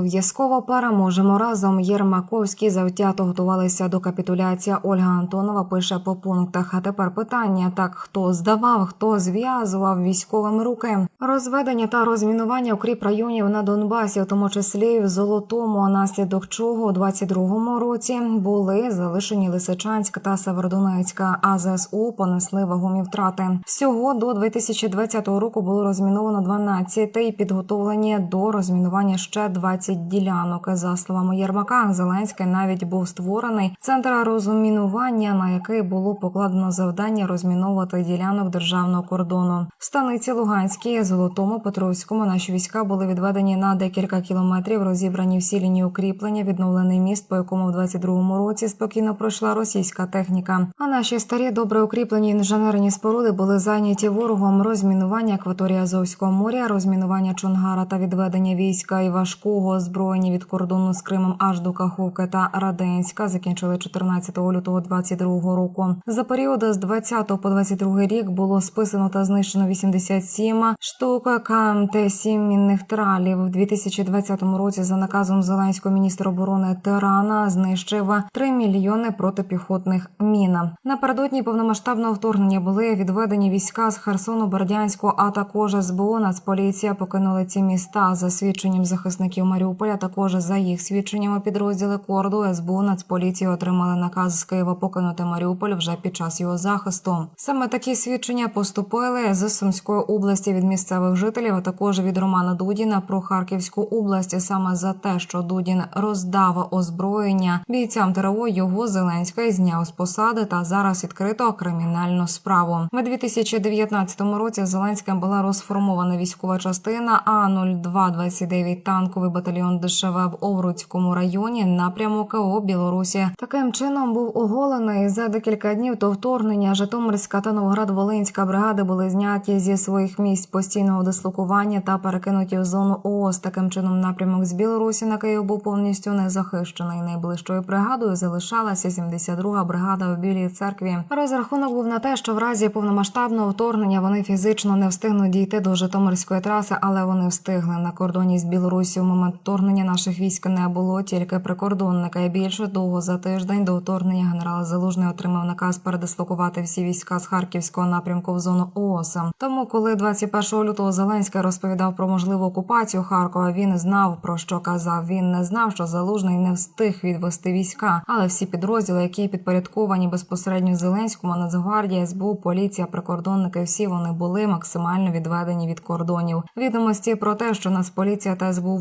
В'язково переможемо разом. Єрмаковські завтято готувалися до капітуляції. Ольга Антонова пише по пунктах. А тепер питання: так хто здавав, хто зв'язував військовим руки? Розведення та розмінування укріп районів на Донбасі, в тому числі в Золотому, наслідок чого у 22-му році були залишені Лисичанськ та Северодонецька. А ЗСУ понесли вагомі втрати. Всього до 2020 року було розміновано 12 і підготовлені до розмінування ще 20 ділянок. За словами Єрмака, Зеленський навіть був створений центр розмінування, на який було покладено завдання розміновувати ділянок державного кордону. В станиці Луганській, Золотому, Петровському наші війська були відведені на декілька кілометрів. Розібрані всі лінії укріплення, відновлений міст, по якому в 22-му році спокійно пройшла російська техніка. А наші старі добре укріплені інженерні споруди були зайняті ворогом. Розмінування акваторії Азовського моря, розмінування Чонгара та відведення війська і важкого озброєння від кордону з Кримом аж до Каховки та Раденська закінчили 14 лютого 22 року. За період з 20 по 22 рік було списано та знищено 87 штук КМТ-7 мінних тралів. У 2020 році за наказом Зеленського міністра оборони Терана знищив 3 мільйони протипіхотних мін. Напередодні повномасштабного вторгнення були відведені війська з Херсону, Бердянську, а також СБУ. Нацполіція покинули ці міста за свідченням захисників Маріуполя. Також за їх свідченнями підрозділи Корду СБУ Нацполіції отримали наказ з Києва покинути Маріуполь вже під час його захисту. Саме такі свідчення поступили з Сумської області від місцевих жителів, а також від Романа Дудіна про Харківську область. Саме за те, що Дудін роздав озброєння бійцям ТРО, його Зеленський зняв з посади та зараз відкрито кримінальну справу. В 2019 році Зеленським була розформована військова частина А 0229 танковий батальйон ДШВ в Овруцькому районі напрямок у Білорусі. Таким чином був оголений за декілька днів до вторгнення. Житомирська та Новоград-Волинська бригади були зняті зі своїх місць постійного дислокування та перекинуті в зону ООС. Таким чином, напрямок з Білорусі на Київ був повністю незахищений. Найближчою бригадою залишалася 72-га бригада в Білій церкві. Розрахунок був на те, що в разі повномасштабного вторгнення вони фізично не встигнуть дійти до Житомирської траси, але вони встигли на кордоні з Білорусі. У момент вторгнення наших військ не було тільки прикордонника. І більше того, за тиждень до вторгнення генерал Залужний отримав наказ передислокувати всі війська з харківського напрямку в зону ООС. Тому, коли 21 лютого Зеленський розповідав про можливу окупацію Харкова, він знав про що казав. Він не знав, що Залужний не встиг відвести війська, але всі підрозділи, які підпорядковані безпосередньо Зеленському, Нацгвардія, СБУ, поліція, прикордонники, всі вони були максимально відведені від кордонів. Відомості про те, що Нацполіція та СБУ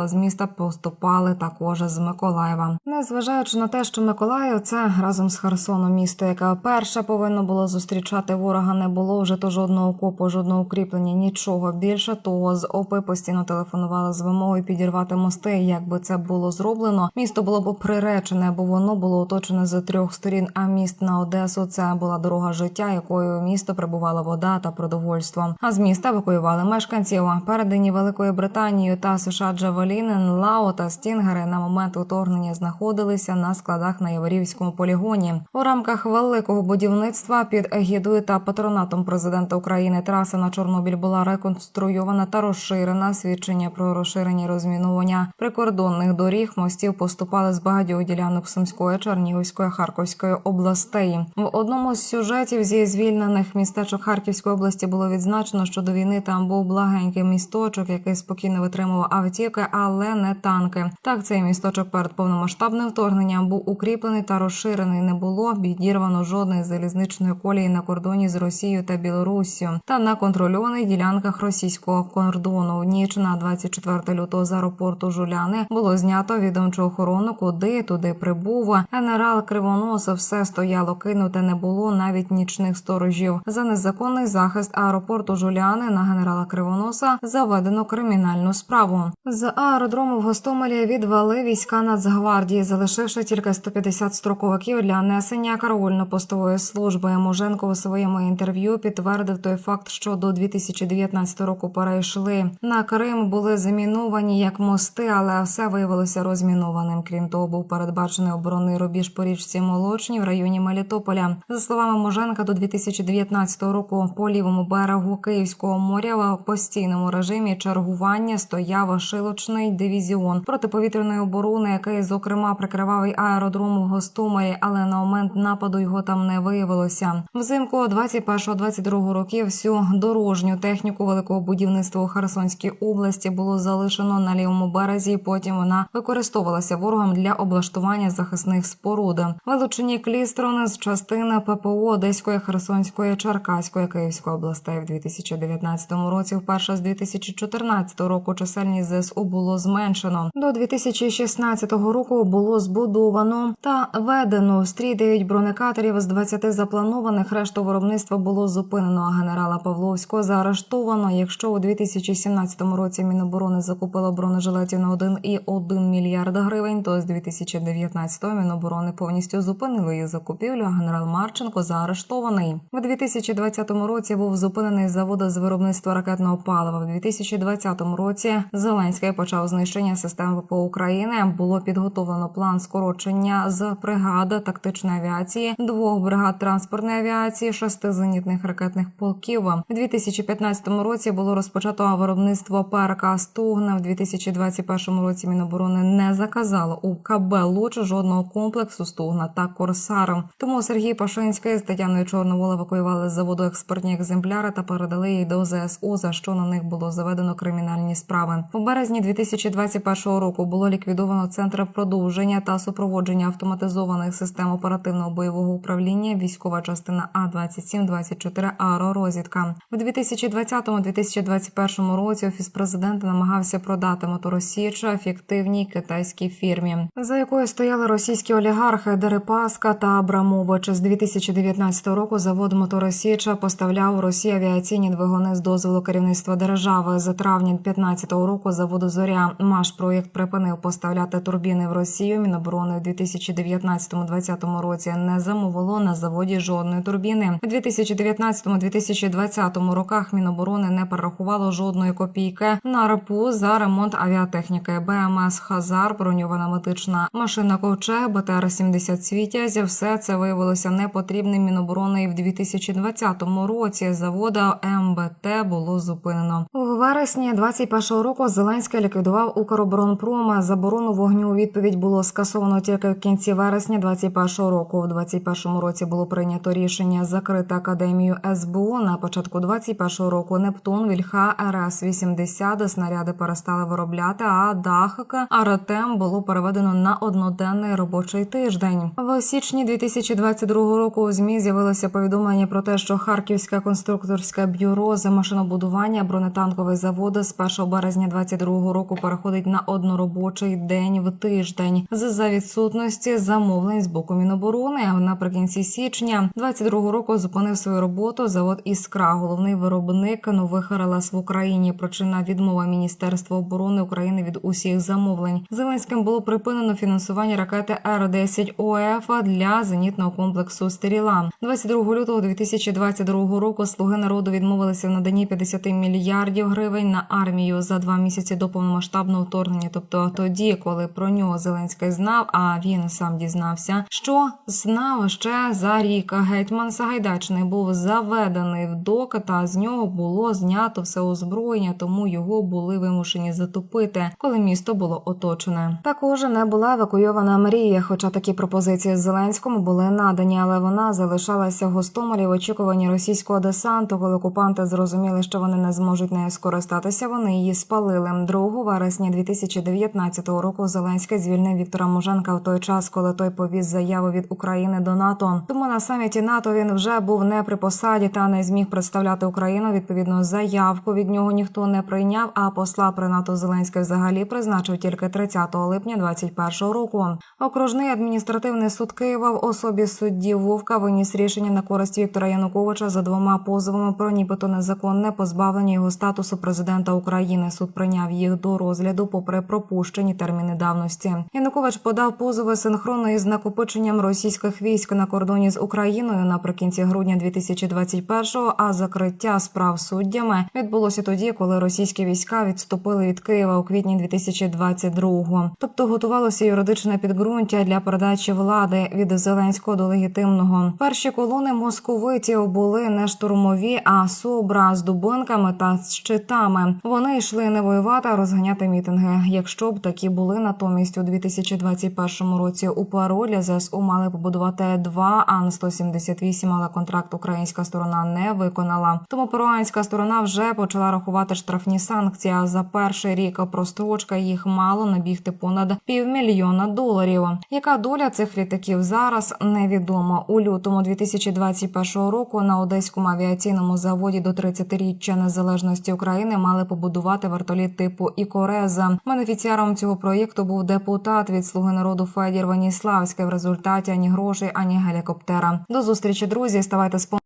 виїхала з міста, поступали також з Миколаєва. Незважаючи на те, що Миколаїв це разом з Херсоном місто, яке перше повинно було зустрічати ворога, не було вже то жодного окопу, жодного укріплення, нічого більше того, з ОП постійно телефонували з вимогою підірвати мости. Якби це було зроблено, місто було б приречене, бо воно було оточене з трьох сторін. А міст на Одесу це була дорога життя, якою місто прибувала вода та продовольство. А з міста евакуювали мешканців. Передані Великою Британією та США Джавеліни, Лао та Стінгери на момент вторгнення знаходилися на складах на Яворівському полігоні. У рамках великого будівництва під егідою та патронатом президента України траса на Чорнобіль була реконструйована та розширена. Свідчення про розширення і розмінування прикордонних доріг мостів поступали з багатьох ділянок Сумської, Чернігівської, Харківської областей. В одному з сюжетів зі звільнених містечок Харківської області було відзначено, що до війни там був благенький місточок, який спокійно витримував автівки, але не танки. Так цей місточок перед повномасштабним вторгненням був укріплений та розширений. Не було відірвано жодної залізничної колії на кордоні з Росією та Білоруссю та на контрольованих ділянках російського кордону. В ніч на 24 лютого з аеропорту Жуляни було знято відомчу охорону, куди туди прибув. Генерал Кривоносов все стояло кинуте. Не було навіть нічних сторожів. За незаконний захист аеропорту Жуляни на генерала Кривоноса заведено кримінальну справу. З аеродрому в Гостомелі відвели війська Нацгвардії, залишивши тільки 150 строковиків для несення караульно-постової служби. Муженко у своєму інтерв'ю підтвердив той факт, що до 2019 року перейшли на Крим, були заміновані як мости, але все виявилося розмінованим. Крім того, був передбачений оборонний рубіж по річці Молочні в районі Мелітополя. За словами Муженка, до 2019 року по лівому берегу Київського моря в постійному режимі чергування стояв шилочний тактичний дивізіон протиповітряної оборони, який зокрема прикривав і аеродром у Гостомелі, але на момент нападу його там не виявилося. Взимку 21-22 років всю дорожню техніку великого будівництва у Херсонській області було залишено на лівому березі. Потім вона використовувалася ворогом для облаштування захисних споруд. Вилучені клістрони з частини ППО Одеської, Херсонської, Черкаської, Київської областей в 2019 році. Вперше з 2014 року чисельність ЗСУ було зменшено. До 2016 року було збудовано та ведено стрій 9 бронекатерів з 20 запланованих. Решту виробництва було зупинено. А генерала Павловського заарештовано. Якщо у 2017 році Міноборони закупило бронежилетів на 1,1 мільярд гривень, то з 2019 Міноборони повністю зупинило їх закупівлю. А генерал Марченко заарештований. В 2020 році був зупинений завод з виробництва ракетного палива. В 2020 році Зеленський почав знищення систем ВПО України. Було підготовлено план скорочення з бригади тактичної авіації, двох бригад транспортної авіації, шести зенітних ракетних полків. У 2015 році було розпочато виробництво ПРК «Стугна». В 2021 році Міноборони не заказало у КБ «Луч» жодного комплексу «Стугна» та «Корсар». Тому Сергій Пашинський з Тетяною Чорновол евакуювали з заводу експортні екземпляри та передали їх до ЗСУ, за що на них було заведено кримінальні справи. У березні 2021 року було ліквідовано центр продовження та супроводження автоматизованих систем оперативного бойового управління. Військова частина А 2724 аеророзвідка. У 2020-2021 році офіс президента намагався продати моторосіч фіктивній китайській фірмі, за якою стояли російські олігархи Дерипаска та Абрамович. З 2019 року завод моторосіча поставляв у Росії авіаційні двигуни з дозволу керівництва держави. З травня 2015 року заводу Зоря Маш проєкт припинив поставляти турбіни в Росію. Міноборони у 2019-2020 році не замовило на заводі жодної турбіни. У 2019-2020 роках Міноборони не перерахувало жодної копійки на РПУ за ремонт авіатехніки. БМС Хазар, броньована медична машина Ковчег, БТР 70 Світязь. Все це виявилося непотрібним Міноборони і в 2020 році. Завода МБТ було зупинено у вересні 21 року. Зеленський ліквідував Укроборонпром. Заборону вогню у відповідь було скасовано тільки в кінці вересня 21 року. В 21 році було прийнято рішення закрити академію СБУ. На початку 21 року Нептун, Вільха, РС 80 снаряди перестали виробляти. А Дахак Аратем було переведено на одноденний робочий тиждень. В січні 2022 року у змі з'явилося повідомлення про те, що Харківське конструкторське бюро з машинобудування бронетанковий завод з 1 березня 2022 року переходить на одноробочий день в тиждень з за відсутності замовлень з боку Міноборони. Наприкінці січня 22 року зупинив свою роботу завод Іскра, головний виробник нових РЛС в Україні. Причина відмова Міністерства оборони України від усіх замовлень. Зеленським було припинено фінансування ракети Р-10 ОФ для зенітного комплексу Стріла. 22 лютого 2022 року слуги народу відмовилися в наданні 50 мільярдів гривень на армію за два місяці до повномасштабного вторгнення. Тобто тоді, коли про нього Зеленський знав, а він сам дізнався, що знав ще за рік. Гетьман Сагайдачний був заведений в док, та з нього було знято все озброєння, тому його були вимушені затопити, коли місто було оточене. Також не була евакуйована Марія, хоча такі пропозиції Зеленському були надані, але вона залишалася в Гостомелі в очікуванні російського десанту. Коли окупанти зрозуміли, що вони не зможуть нею скористатися, вони її спалили. 2 вересня 2019 року Зеленський звільнив Віктора Муженка в той час, коли той повіз заяву від України до НАТО. Тому на саміті НАТО він вже був не при посаді та не зміг представляти Україну. Відповідно, заявку від нього ніхто не прийняв. А посла при НАТО Зеленський взагалі призначив тільки 30 липня 2021 року. Окружний адміністративний суд Києва в особі судді Вовка виніс рішення на користь Віктора Януковича за двома позовами про нібито незаконне позбавлення його статусу президента України. Суд прийняв їх до розгляду, попри пропущені терміни давності. Янукович подав позови синхронно із накопиченням російських військ на кордоні з Україною наприкінці грудня 2021-го, А закриття справ суддями відбулося тоді, коли російські війська відступили від Києва у квітні 2022-го. Тобто готувалося юридичне підґрунтя для передачі влади від Зеленського до легітимного. Перші колони московитів були не штурмові, а собра з дубинками та щитами. Вони йшли не воювати, а розганяти розганяти мітинги. Якщо б такі були, натомість у 2021 році у паролі ЗСУ мали побудувати два Ан-178, але контракт українська сторона не виконала. Тому перуанська сторона вже почала рахувати штрафні санкції. А за перший рік прострочка їх мало набігти понад півмільйона доларів. Яка доля цих літаків зараз невідома. У лютому 2021 року на одеському авіаційному заводі до 30-річчя незалежності України мали побудувати вертоліт типу Ікореза. Бенефіціаром цього проєкту був депутат від слуги народу Федір Веніславський. В результаті ані грошей, ані гелікоптера. До зустрічі, друзі. Ставайте спонсорами